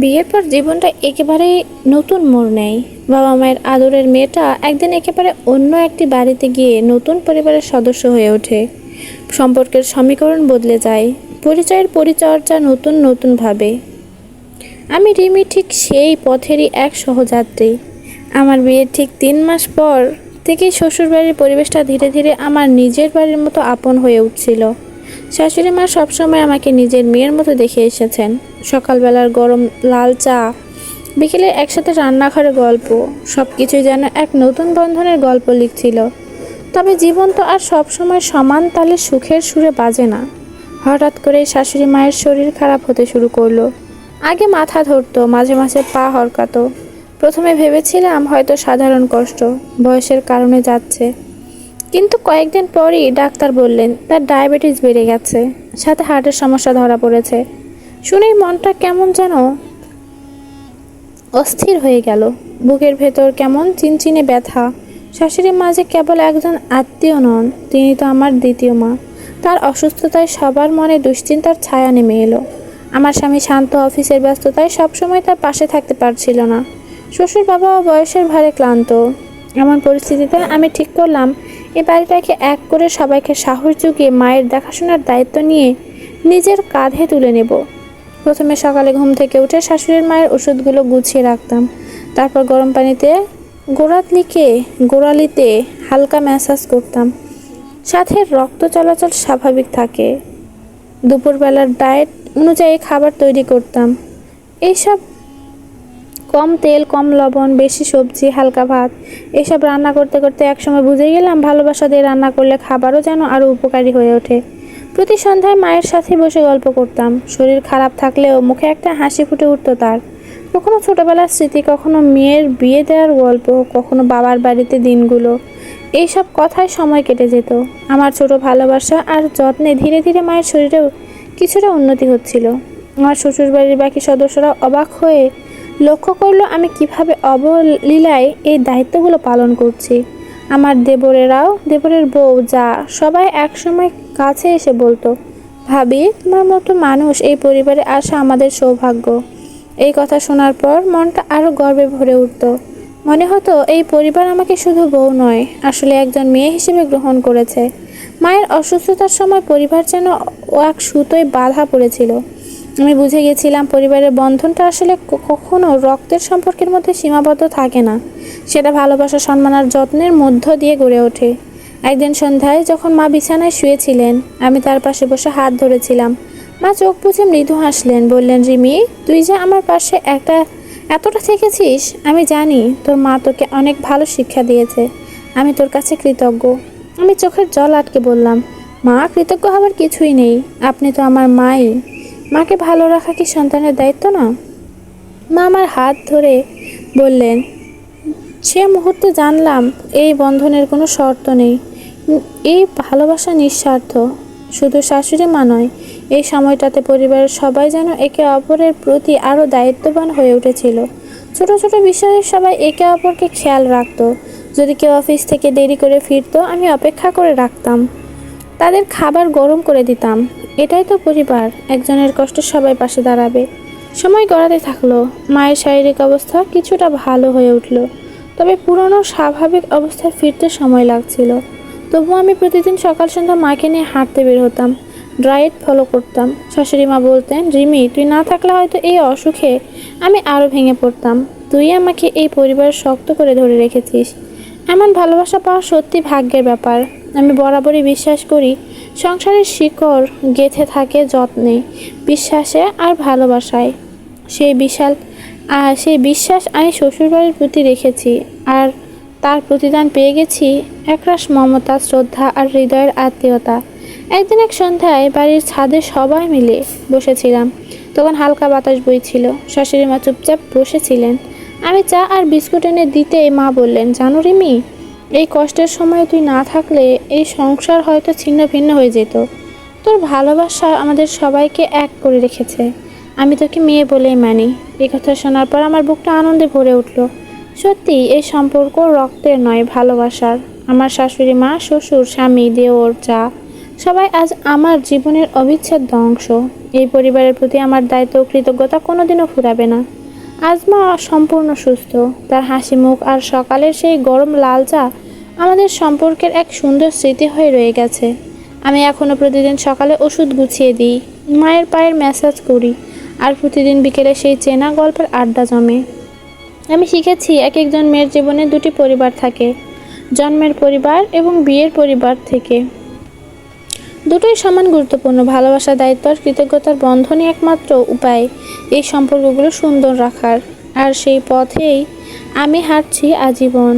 বিয়ের পর জীবনটা একেবারেই নতুন মোড় নেয়। বাবা মায়ের আদরের মেয়েটা একদিন একেবারে অন্য একটি বাড়িতে গিয়ে নতুন পরিবারের সদস্য হয়ে ওঠে। সম্পর্কের সমীকরণ বদলে যায়, পরিচয়ের পরিচর্যা নতুন নতুনভাবে আমি রিমি ঠিক সেই পথেরই এক সহযাত্রী। আমার বিয়ের ঠিক তিন মাস পর থেকেই শ্বশুরবাড়ির পরিবেশটা ধীরে ধীরে আমার নিজের বাড়ির মতো আপন হয়ে উঠছিল। শাশুড়ি মা সবসময় আমাকে নিজের মেয়ের মতো দেখে এসেছেন। সকালবেলার গরম লাল চা, বিকেলে একসাথে রান্নাঘরে গল্প সব কিছুই যেন এক নতুন বন্ধনের গল্প লিখছিল। তবে জীবন তো আর সবসময় সমান তালে সুখের সুরে বাজে না। হঠাৎ করে শাশুড়ি মায়ের শরীর খারাপ হতে শুরু করল। আগে মাথা ধরতো, মাঝে মাঝে পা হরকাতো। প্রথমে ভেবেছিলাম হয়তো সাধারণ কষ্ট, বয়সের কারণে যাচ্ছে। কিন্তু কয়েকদিন পরই ডাক্তার বললেন, তার ডায়াবেটিস বেড়ে গেছে, সাথে হার্টের সমস্যা ধরা পড়েছে। শুনেই মনটা কেমন যেন অস্থির হয়ে গেল। বুকের ভেতর কেমন চিনচিনে ব্যথা। শাশুড়ি মা যে কেবল একজন আত্মীয় নন, তিনি তো আমার দ্বিতীয় মা। তার অসুস্থতায় সবার মনে দুশ্চিন্তার ছায়া নেমে এলো। আমার স্বামী শান্ত, অফিসের ব্যস্ততায় সবসময় তার পাশে থাকতে পারছিল না। শ্বশুর বাবাও বয়সের ভারে ক্লান্ত। এমন পরিস্থিতিতে আমি ঠিক করলাম এ বাড়িটাকে এক করে সবাইকে সাহস জুগিয়ে মায়ের দেখাশোনার দায়িত্ব নিয়ে নিজের কাঁধে তুলে নেব। প্রথমে সকালে ঘুম থেকে উঠে শাশুড়ির মায়ের ওষুধগুলো গুছিয়ে রাখতাম। তারপর গরম পানিতে গোড়াতলিকে গোড়ালিতে হালকা ম্যাসাজ করতাম। সাথে রক্ত চলাচল স্বাভাবিক থাকে। দুপুরবেলার ডায়েট অনুযায়ী খাবার তৈরি করতাম। এইসব কম তেল, কম লবণ, বেশি সবজি, হালকা ভাত। এসব রান্না করতে করতে একসময় বুঝে গেলাম ভালোবাসা দিয়ে রান্না করলে খাবারও যেন আরও উপকারী হয়ে ওঠে। প্রতি সন্ধ্যায় মায়ের সাথে বসে গল্প করতাম। শরীর খারাপ থাকলেও মুখে একটা হাসি ফুটে উঠতো তার। কখনো ছোটবেলার স্মৃতি, কখনো মেয়ের বিয়ে দেওয়ার গল্প, কখনো বাবার বাড়িতে দিনগুলো। এইসব কথায় সময় কেটে যেত। আমার ছোট ভালোবাসা আর যত্নে ধীরে ধীরে মায়ের শরীরেও কিছুটা উন্নতি হচ্ছিল। আমার শ্বশুরবাড়ির বাকি সদস্যরা অবাক হয়ে লক্ষ্য করল আমি কীভাবে অবলীলায় এই দায়িত্বগুলো পালন করছি। আমার দেবরেরাও, দেবরের বউ, যা সবাই একসময় কাছে এসে বলতো, ভাবি, তোমার মতো মানুষ এই পরিবারে আসা আমাদের সৌভাগ্য। এই কথা শোনার পর মনটা আরও গর্বে ভরে উঠত। মনে হতো, এই পরিবার আমাকে শুধু বউ নয়, আসলে একজন মেয়ে হিসেবে গ্রহণ করেছে। মায়ের অসুস্থতার সময় পরিবার যেন এক সুতোয় বাধা পড়েছিল। আমি বুঝে গেছিলাম পরিবারের বন্ধনটা আসলে কখনো রক্তের সম্পর্কের মধ্যে সীমাবদ্ধ থাকে না। সেটা ভালোবাসা, সম্মান আর যত্নের মধ্য দিয়ে গড়ে ওঠে। একদিন সন্ধ্যায় যখন মা বিছানায় শুয়েছিলেন, আমি তার পাশে বসে হাত ধরেছিলাম। মা চোখ বুঝে মৃদু হাসলেন, বললেন, রিমি, তুই যে আমার পাশে একটা এতটা থেকেছিস, আমি জানি তোর মা তোকে অনেক ভালো শিক্ষা দিয়েছে। আমি তোর কাছে কৃতজ্ঞ। আমি চোখের জল আটকে বললাম, মা, কৃতজ্ঞ হবার কিছুই নেই। আপনি তো আমার মাই। মাকে ভালো রাখা কি সন্তানের দায়িত্ব না? মা আমার হাত ধরে বললেন, সে মুহূর্তে জানলাম এই বন্ধনের কোনো শর্ত নেই। এই ভালোবাসা নিঃস্বার্থ। শুধু শাশুড়ি মা নয়, এই সময়টাতে পরিবারের সবাই যেন একে অপরের প্রতি আরও দায়িত্ববান হয়ে উঠেছিল। ছোট ছোট বিষয়ে সবাই একে অপরকে খেয়াল রাখতো। যদি কেউ অফিস থেকে দেরি করে ফিরতো, আমি অপেক্ষা করে রাখতাম। তাদের খাবার গরম করে দিতাম। এটাই তো পরিবার, একজনের কষ্ট সবাই পাশে দাঁড়াবে। সময় গড়াতে থাকল, মায়ের শারীরিক অবস্থা কিছুটা ভালো হয়ে উঠল। তবে পুরনো স্বাভাবিক অবস্থায় ফিরতে সময় লাগছিল। তবুও আমি প্রতিদিন সকাল সন্ধ্যা মাকে নিয়ে হাঁটতে বের হতাম ডায়েট ফলো করতাম। শাশুড়ি মা বলতেন, রিমি, তুই না থাকলে হয়তো এই অসুখে আমি আরও ভেঙে পড়তাম। তুই আমাকে এই পরিবার শক্ত করে ধরে রেখেছিস। এমন ভালোবাসা পাওয়া সত্যি ভাগ্যের ব্যাপার। আমি বরাবরই বিশ্বাস করি, সংসারের শিকড় গেথে থাকে যত্নে, বিশ্বাসে আর ভালোবাসায়। সেই বিশাল আর সেই বিশ্বাস আমি শ্বশুরবাড়ির প্রতি রেখেছি, আর তার প্রতিদান পেয়ে গেছি একরাশ মমতা, শ্রদ্ধা আর হৃদয়ের আত্মীয়তা। একদিন এক সন্ধ্যায় বাড়ির ছাদে সবাই মিলে বসেছিলাম। তখন হালকা বাতাস বইছিল। শাশুড়ি মা চুপচাপ বসেছিলেন। আমি চা আর বিস্কুট এনে দিতেই মা বললেন, জানো রিমি, এই কষ্টের সময় তুই না থাকলে এই সংসার হয়তো ছিন্ন ভিন্ন হয়ে যেত। তোর ভালোবাসা আমাদের সবাইকে এক করে রেখেছে। আমি তোকে মেয়ে বলেই মানি। এই কথা শোনার পর আমার বুকটা আনন্দে ভরে উঠল। সত্যি, এই সম্পর্ক রক্তের নয়, ভালোবাসার। আমার শাশুড়ি মা, শ্বশুর, স্বামী, দেওর, চা, সবাই আজ আমার জীবনের অবিচ্ছেদ্য অংশ। এই পরিবারের প্রতি আমার দায়িত্ব কৃতজ্ঞতা কোনোদিনও ফুরাবে না। আজ মা সম্পূর্ণ সুস্থ। তার হাসি মুখ আর সকালের সেই গরম লাল চা আমাদের সম্পর্কের এক সুন্দর স্মৃতি হয়ে রয়ে গেছে। আমি এখনও প্রতিদিন সকালে ওষুধ গুছিয়ে দিই, মায়ের পায়ের ম্যাসাজ করি আর প্রতিদিন বিকেলে সেই চেনা গল্পের আড্ডা জমে। আমি শিখেছি এক একজন মেয়ের জীবনে দুটি পরিবার থাকে, জন্মের পরিবার এবং বিয়ের পরিবার থেকে। দুটোই সমান গুরুত্বপূর্ণ। ভালোবাসা, দায়িত্ব আর কৃতজ্ঞতার বন্ধনই একমাত্র উপায় এই সম্পর্কগুলো সুন্দর রাখার। আর সেই পথেই আমি হাঁটছি আজীবন।